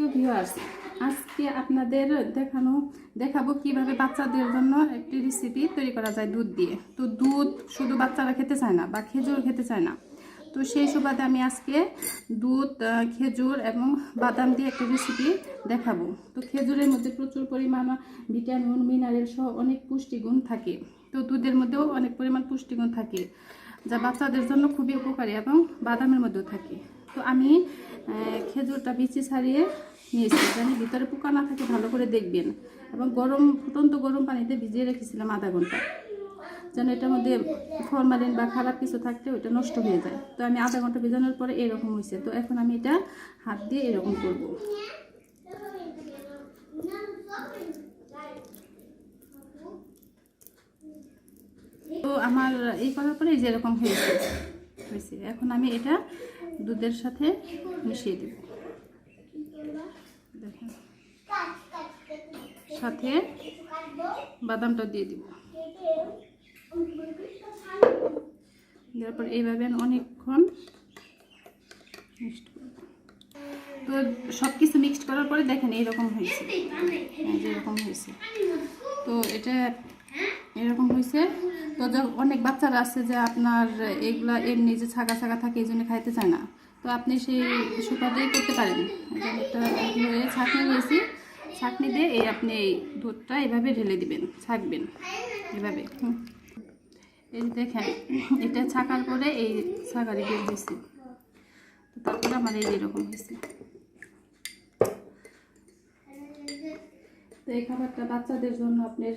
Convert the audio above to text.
প্রিয় ভিউয়ার্স আজকে আপনাদের দেখানো, দেখাবো কীভাবে বাচ্চাদের জন্য একটি রেসিপি তৈরি করা যায় দুধ দিয়ে। তো দুধ শুধু বাচ্চারা খেতে চায় না বা খেজুর খেতে চায় না। তো সেই সুবাদে আমি আজকে দুধ খেজুর এবং বাদাম দিয়ে একটা রেসিপি দেখাবো। তো খেজুরের মধ্যে প্রচুর পরিমাণ ভিটামিন মিনারেল সহ অনেক পুষ্টিগুণ থাকে। তো দুধের মধ্যেও অনেক পরিমাণ পুষ্টিগুণ থাকে, যা বাচ্চাদের জন্য খুবই উপকারী এবং বাদামের মধ্যেও থাকে। তো আমি খেজুরটা বিচি ছাড়িয়ে নিয়েছি। জানি ভিতরে পোকা না থাকে, ভালো করে দেখবেন। এবং গরম, ফুটন্ত গরম পানিতে ভিজিয়ে রেখেছিলাম আধা ঘণ্টা। যেন এটার মধ্যে ফরমালিন বা খারাপ কিছু থাকলে ওইটা নষ্ট হয়ে যায়। তো আমি আধা ঘণ্টা ভেজানোর পরে এরকম হয়েছে। তো এখন আমি এটা হাত দিয়ে এরকম করব। তো আমার এই করার পরে এই যে এরকম হয়েছে হয়েছে। এখন আমি এটা দুধের সাথে মিশিয়ে দেব। দেখেন। সাথে বাদামটা দিয়ে দিব। দেওয়ার পর এইভাবে অনেকক্ষণ মিক্সড তো সব কিছু মিক্সড করার পরে দেখেন এইরকম হয়েছে। এই যে এরকম হয়েছে। তো এটা এরকম হয়েছে তো অনেক বাচ্চারা আছে যে আপনার এগুলা এমনি যে ছাগা ছাগা থাকে এই জন্য খাইতে চায় না। তো আপনি সেই সুপাতেই করতে পারেন। একটা ছাঁকনি নিয়েছি। ছাঁকনি দিয়ে এই আপনি এই দুধটা এভাবে ঢেলে দিবেন, ছাঁকবেন এভাবে। এই দেখেন, এটা ছাকার পরে এই ছাকারি বের হয়েছে। তো তারপরে আমার এই এরকম হয়েছে। তো এই খাবারটা বাচ্চাদের জন্য আপনার